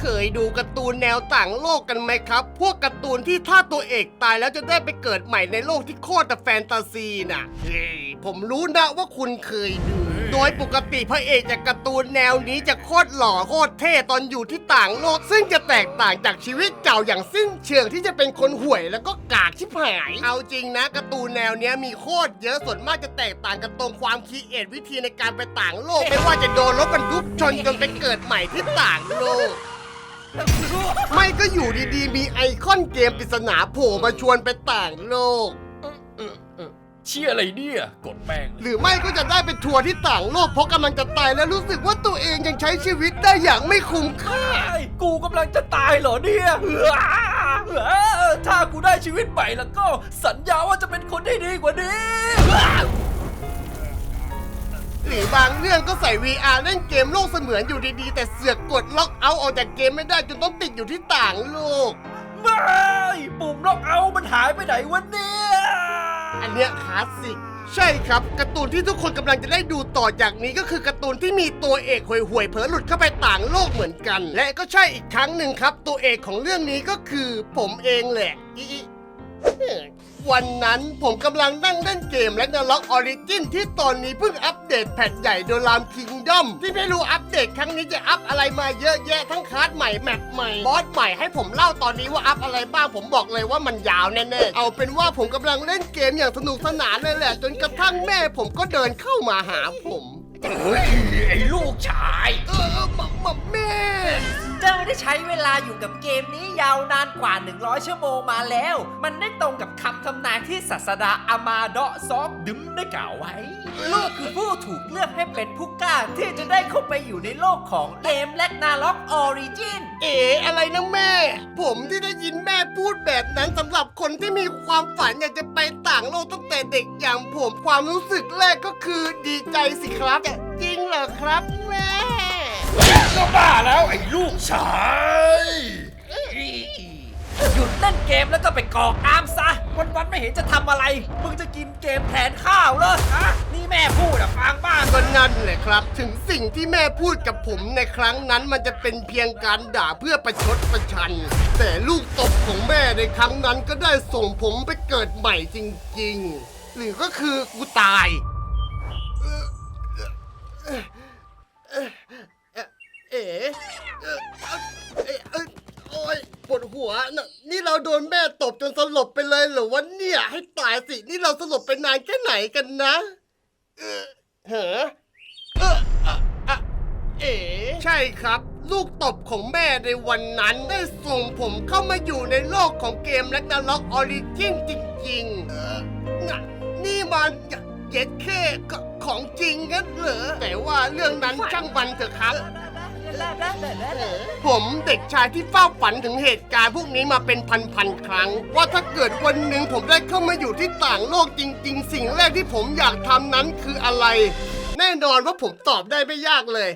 เคยดูการ์ตูนแนวต่างโลกกันไหมครับ พวกการ์ตูนที่ถ้าตัวเอกตายแล้วจะได้ไปเกิดใหม่ในโลกที่โคตรแต่แฟนตาซีน่ะ เฮ้ย ผมรู้นะว่าคุณเคยดู โดยปกติพระเอกจากการ์ตูนแนวนี้จะโคตรหล่อโคตรเท่ตอนอยู่ที่ต่างโลก ซึ่งจะแตกต่างจากชีวิตเก่าอย่างสิ้นเชิงที่จะเป็นคนห่วยแล้วก็กากชิบหาย เอาจริงนะการ์ตูนแนวเนี้ยมีโคตรเยอะส่วนมากจะแตกต่างกันตรงความคิดเอทวิธีในการไปต่างโลก ไม่ว่าจะโดนรถบรรทุกชนจนไปเกิดใหม่ที่ต่างโลก ไม่ก็อยู่ดีๆ มีไอคอนเกมปริศนาโผล่มาชวนไปต่างโลก เชี่ยอะไรเนี่ยกดแม่งหรือไม่ก็จะได้ไปทัวร์ที่ต่างโลกเพราะกำลังจะตายแล้วรู้สึกว่าตัวเองยังใช้ชีวิตได้อย่างไม่คุ้มค่า ไอ้กูกำลังจะตายเหรอเนี่ยเออถ้ากูได้ชีวิตใหม่แล้วก็สัญญาว่าจะเป็นคนที่ดีกว่านี้ห รือบางเรื่องก็ใส่ VR เล่นเกมโลกเสมือนอยู่ดีๆ แต่เสือกกดล็อกเอาท์ออกจากเกมไม่ได้จนต้องติดอยู่ที่ต่างโลก ไม่ปุ่มล็อกเอาท์มันหายไปไหนวะเนี่ย อันเนี้ยคลาสสิก ใช่ครับการ์ตูนที่ทุกคนกำลังจะได้ดูต่อจากนี้ก็คือการ์ตูนที่มีตัวเอกห่วยๆเผลอหลุดเข้าไปต่างโลกเหมือนกัน และก็ใช่อีกครั้งหนึ่งครับ ตัวเอกของเรื่องนี้ก็คือผมเองแหละอีอีเอ่อ วันนั้นผมกำลังนั่งเล่นเกมและนล็อกออริจินที่ตอนนี้เพิ่งอัปเดตแผ่นใหญ่โดรามคิงดอมที่ไม่รู้อัปเดตครั้งนี้จะอัพอะไรมาเยอะแยะทั้งคลาสใหม่แมปใหม่บอสใหม่ให้ผมเล่าตอนนี้ว่าอัพอะไรบ้างผมบอกเลยว่ามันยาวแน่ๆเอาเป็นว่าผมกำลังเล่นเกมอย่างสนุกสนานเลยแหละ จนกระทั่งแม่ผมก็เดินเข้ามาหาผม เฮ้ยไอ้ลูกชาย เออหม่ำหม่ำแม่เจ้าได้ใช้เวลาอยู่กับเกมนี้ยาวนานกว่า 100 ชั่วโมงมาแล้ว มันได้ตรงกับคำทำนายที่ศาสดาอามาเดาะซอกดึมได้กล่าวไว้ ลูกคือผู้ถูกเลือกให้เป็นผู้กล้าที่จะได้เข้าไปอยู่ในโลกของเกมและนาล็อกออริจิน เอ๋อะไรนะแม่ ผมที่ได้ยินแม่พูดแบบนั้นสำหรับคนที่มีความฝันอยากจะไปต่างโลกตั้งแต่เด็กอย่างผมความรู้สึกแรกก็คือดีใจสิครับจริงเหรอครับแม่ ก็บ้าแล้วไอ้ลูกชายหยุดเล่นเกมแล้วก็ไปกรอกน้ำซะ วันๆไม่เห็นจะทำอะไร มึงจะกินเกมแทนข้าวเหรอฮะนี่แม่พูดอะฟังบ้างก็นั่นแหละครับ ถึงสิ่งที่แม่พูดกับผมในครั้งนั้นมันจะเป็นเพียงการด่าเพื่อประชดประชัน แต่ลูกตบของแม่ในครั้งนั้นก็ได้ส่งผมไปเกิดใหม่จริง ๆ หรือก็คือกูตาย เวดหัวน่ะนี่เราโดนแม่ตบจนสลบไปเลยเหรอวะเนี่ยให้ตายสิ นี่เราสลบไปนานแค่ไหนกันนะ เออเหรอเอออะอะเอ๋ใช่ครับ ลูกตบของแม่ในวันนั้นได้ส่งผมเข้ามาอยู่ในโลกของเกมแลกนาล็อกออริจินจริงๆเออน่ะนี่มันเย็ดแค่ของจริงกันเหรอแต่ว่าเรื่องนั้นช่างมันเถอะครับ ผมเด็กชายที่เฝ้าฝันถึงเหตุการณ์พวกนี้มาเป็นพันๆครั้ง ว่าถ้าเกิดวันหนึ่งผมได้เข้ามาอยู่ที่ต่างโลกจริง ๆ สิ่งแรกที่ผมอยากทำนั้นคืออะไร แน่นอนว่าผมตอบได้ไม่ยากเลย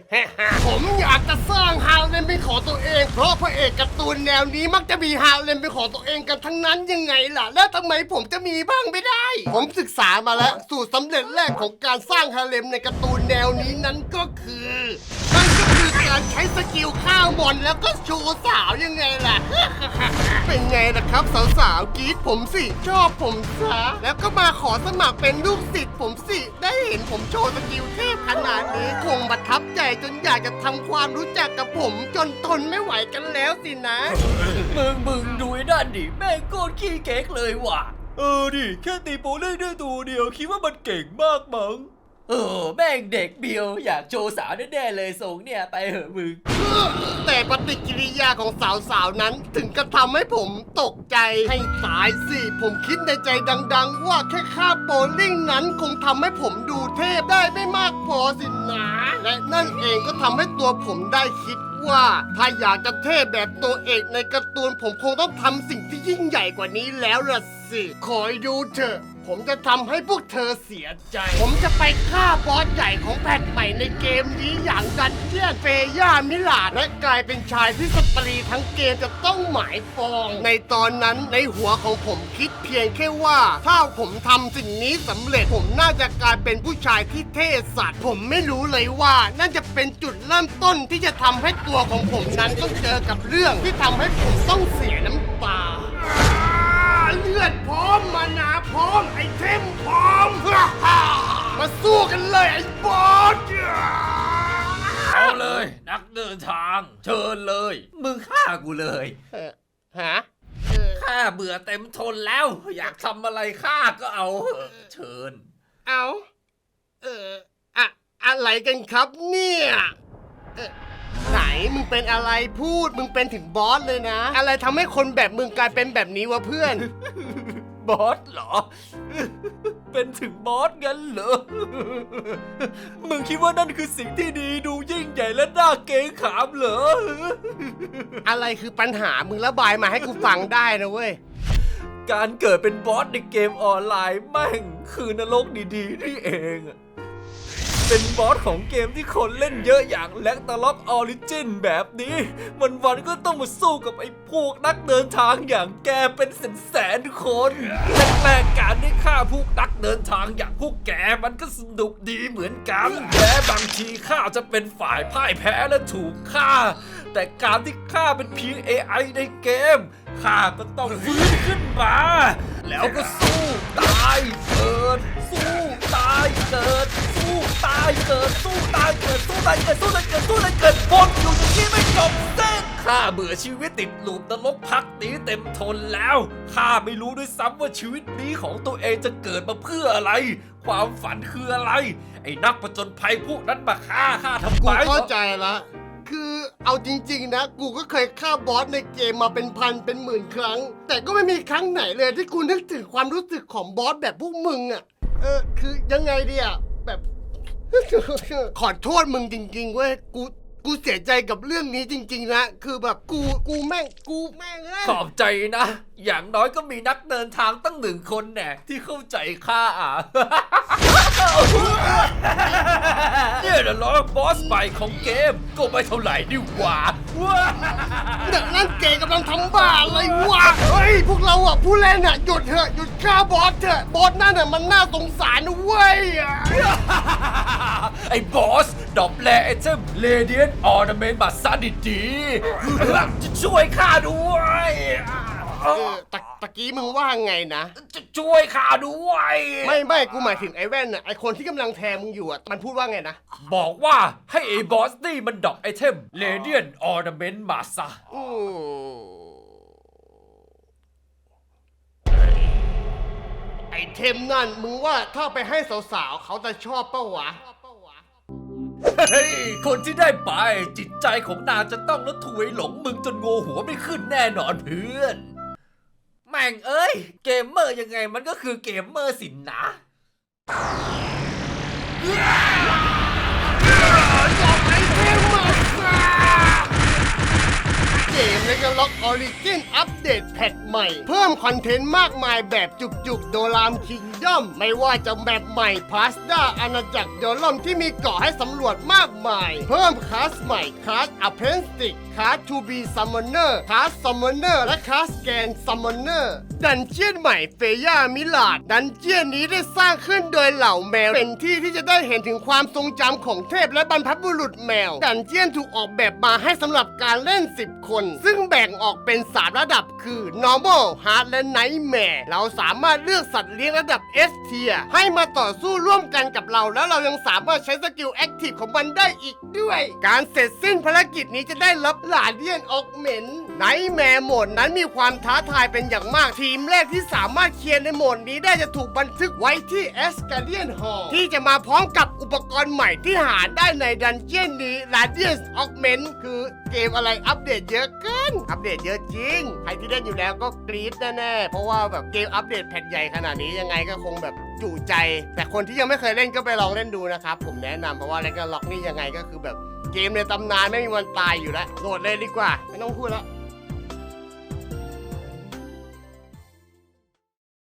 ผมอยากจะสร้างฮาเลมเป็นของตัวเอง เพราะพระเอกการ์ตูนแนวนี้มักจะมีฮาเลมเป็นของตัวเองกันทั้งนั้นยังไงล่ะ แล้วทำไมผมจะมีบ้างไม่ได้ ผมศึกษามาแล้ว สูตรสำเร็จแรกของการสร้างฮาเลมในการ์ตูนแนวนี้นั้นก็คือนั่น ก็คือการใช้สกิลข้าวมอนแล้วก็โชว์สาวยังไงล่ะ เป็นไงล่ะครับ สาวๆกรีดผมสิ ชอบผมซะแล้วก็มาขอสมัครเป็นลูกศิษย์ผมสิ ได้เห็นผมโชว์สกิลเทพขนาดนี้ คงประทับใจจนอยากจะทำความรู้จักกับผม จนทนไม่ไหวกันแล้วสินะ มึงมึงดูไอ้นั่นดิแม่งโคตรขี้เก๊กเลยว่ะ เออดิแค่ตีโปเล่ได้ตัวเดียวคิดว่ามันเก่งมากมั้ง เออแม่งเด็กเบียวอยากโชว์สาวแน่ๆเลยทรงเนี่ยไปเหอะมึง แต่ปฏิกิริยาของสาวๆนั้น ถึงกระทำให้ผมตกใจให้ตายสิ ผมคิดในใจดังๆ ว่าแค่ค่าโบลิ่งนั้นคงทำให้ผมดูเทพได้ไม่มากพอสินะ และนั่นเองก็ทำให้ตัวผมได้คิดว่าถ้าอยากจะเทพแบบตัวเอกในการ์ตูนผมคงต้องทำสิ่งที่ยิ่งใหญ่กว่านี้แล้วล่ะสิ คอยดูเถอะ ผมจะทำให้พวกเธอเสียใจ ผมจะไปฆ่าบอสใหญ่ของแพทใหม่ในเกมนี้อย่างดันเจียนเฟย่ามิลาดและกลายเป็นชายที่สตรีทั้งเกมจะต้องหมายปอง ในตอนนั้นในหัวของผมคิดเพียงแค่ว่า ถ้าผมทำสิ่งนี้สำเร็จผมน่าจะกลายเป็นผู้ชายที่เท่สัตว์ผมไม่รู้เลยว่านั่นจะเป็นจุดเริ่มต้นที่จะทำให้ตัวของผมนั้นต้องเจอกับเรื่องที่ทำให้ผมต้องเสียน้ำตา เลือดพร้อมมานาพร้อมไอเทมพร้อม มาสู้กันเลยไอ้บอสเอาเลย นักเดินทาง เชิญเลย มึงฆ่ากูเลยเออฮะเออข้าเบื่อเต็มทนแล้ว อยากทำอะไรข้าก็เอาเถอะเชิญ เอา เอออะอะไรกันครับเนี่ย เออ ไหน มึงเป็นอะไรพูด มึงเป็นถึงบอสเลยนะ อะไรทำให้คนแบบมึงกลายเป็นแบบนี้วะเพื่อน บอสเหรอ เป็นถึงบอสงั้นเหรอ มึงคิดว่านั่นคือสิ่งที่ดีดูยิ่งใหญ่และน่าเกรงขามเหรอ อะไรคือปัญหามึงระบายมาให้กูฟังได้นะเว้ย การเกิดเป็นบอสในเกมออนไลน์แม่งคือนรกดีๆนี่เองอะ เป็นบอสของเกมที่คนเล่นเยอะอย่างแล็กตาล็อกออริจินแบบนี้วันวันก็ต้องมาสู้กับไอ้พวกนักเดินทางอย่างแกเป็นแสนแสนๆคนแรกๆการได้ฆ่าพวกนักเดินทางอย่างพวกแกมันก็สนุกดีเหมือนกันแม้บางทีข้าจะเป็นฝ่ายพ่ายแพ้และถูกฆ่า แต่การที่ข้าเป็นเพียง AI ในเกมข้าก็ต้องฟื้นขึ้นมา แล้วก็สู้ตายเกิดสู้ายเกิดสู้ตายเกิดสู้ตายเกิดสู้ตายเกิดสู้ตายเกิดสู้ตายเกิดวนอยู่อย่างนี้ไม่จบสิ้นข้าเบื่อชีวิตติดลูปนรกพักนี้เต็มทนแล้วข้าไม่รู้ด้วยซ้ำว่าชีวิตนี้ของตัวเองจะเกิดมาเพื่ออะไร ความฝันคืออะไร ไอ้นักประจนภัยพวกนั้นมาฆ่าข้าทำกูไม เข้าใจละ คือเอาจริง ๆ นะ กูก็เคยฆ่าบอสในเกมมาเป็นพันเป็นหมื่นครั้ง แต่ก็ไม่มีครั้งไหนเลยที่กูนึกถึงความรู้สึกของบอสแบบพวกมึงอะ่ะ เออคือยังไงดีอะแบบ ขอโทษมึงจริงๆเว้ยกูกูเสียใจกับเรื่องนี้จริง ๆ นะ คือแบบกูกูแม่งกูแม่งเอ้ยขอบใจนะ อย่างน้อยก็มีนักเดินทางตั้งหนึ่งคนแน่ที่เข้าใจข้าอะ เนี่ยนะล้อบอสใหม่ของเกมก็ไม่เท่าไหร่ดีกว่าว้าเด็กนั่นเกย์กำลังทำบ้าอะไรวะเฮ้ยพวกเราอะผู้เล่นอะหยุดเถอะหยุดฆ่าบอสเถอะบอสนั่นอะมันน่าสงสารนะเว้ยไอ้บอส ดอบแลไอเทมเลเดียนออร์นาเมนต์มาซะดีๆจะช่วยข้าด้วย เออตะ ตะกี้มึงว่าไงนะ จะช่วยข้าด้วย ไม่ไม่กูหมายถึงไอ้แว่นน่ะไอ้คนที่กำลังแทงมึงอยู่อะมันพูดว่าไงนะบอกว่าให้ไอ้บอสนี่มันดอกไอเทมเลเดียนออร์นาเมนต์มาซะอืมไอเทมนั่นมึงว่าถ้าไปให้สาวๆเขาจะชอบเป้าวะ เฮ้ยคนที่ได้ไปจิตใจของนางจะต้องละถวยหลงมึงจนโงหัวไม่ขึ้นแน่นอนเพื่อนแม่งเอ้ย เกมเมอร์ยังไงมันก็คือเกมเมอร์สินนะ เกมในกล็อกออริจินอัปเดตแพทใหม่ เพิ่มคอนเทนต์มากมายแบบจุกๆ โดรามคิงดอม ไม่ว่าจะแบบใหม่พาสด้าอาณาจักรโดรอมที่มีเกาะให้สำรวจมากมาย เพิ่มคลาสใหม่คลาสอเพนสติกคลาสทูบีซัมมอนเนอร์คลาสซัมมอนเนอร์และคลาสแกนซัมมอนเนอร์ดันเจียนใหม่เฟย่ามิลาด ดันเจียนนี้ได้สร้างขึ้นโดยเหล่าแมว เป็นที่ที่จะได้เห็นถึงความทรงจำของเทพและบรรพบุรุษแมว ดันเจียนถูกออกแบบมาให้สำหรับการเล่น 10 คนซึ่งแบ่งออกเป็น 3 ระดับคือ normal hard และ nightmare เราสามารถเลือกสัตว์เลี้ยงระดับ S tier ให้มาต่อสู้ร่วมกันกับเรา แล้วเรายังสามารถใช้สกิล active ของมันได้อีก ด้วย การเสร็จสิ้นภารกิจนี้จะได้รับหลาเดียนออกเหม็นไนแมร์โหมดนั้นมีความท้าทายเป็นอย่างมากทีมแรกที่สามารถเคลียร์ในโหมดนี้ได้จะถูกบันทึกไว้ที่ e s c a l i o n Hall ที่จะมาพร้อมกับอุปกรณ์ใหม่ที่หาได้ในดันเจียนนี้ Radiance Augment คือเกมอะไรอัปเดตเยอะเกิน อัปเดตเยอะจริง ใครที่เล่นอยู่แล้วก็กรี๊ดแน่ๆ เพราะว่าแบบเกมอัปเดตแพทใหญ่ขนาดนี้ยังไงก็คงแบบ จุใจ แต่คนที่ยังไม่เคยเล่นก็ไปลองเล่นดูนะครับ ผมแนะนำเพราะว่าแลกล็อกนี่ยังไงก็คือแบบเกมในตำนานไม่มีวันตายอยู่แล้วโหลดเลยดีกว่า ไม่ต้องพูดแล้ว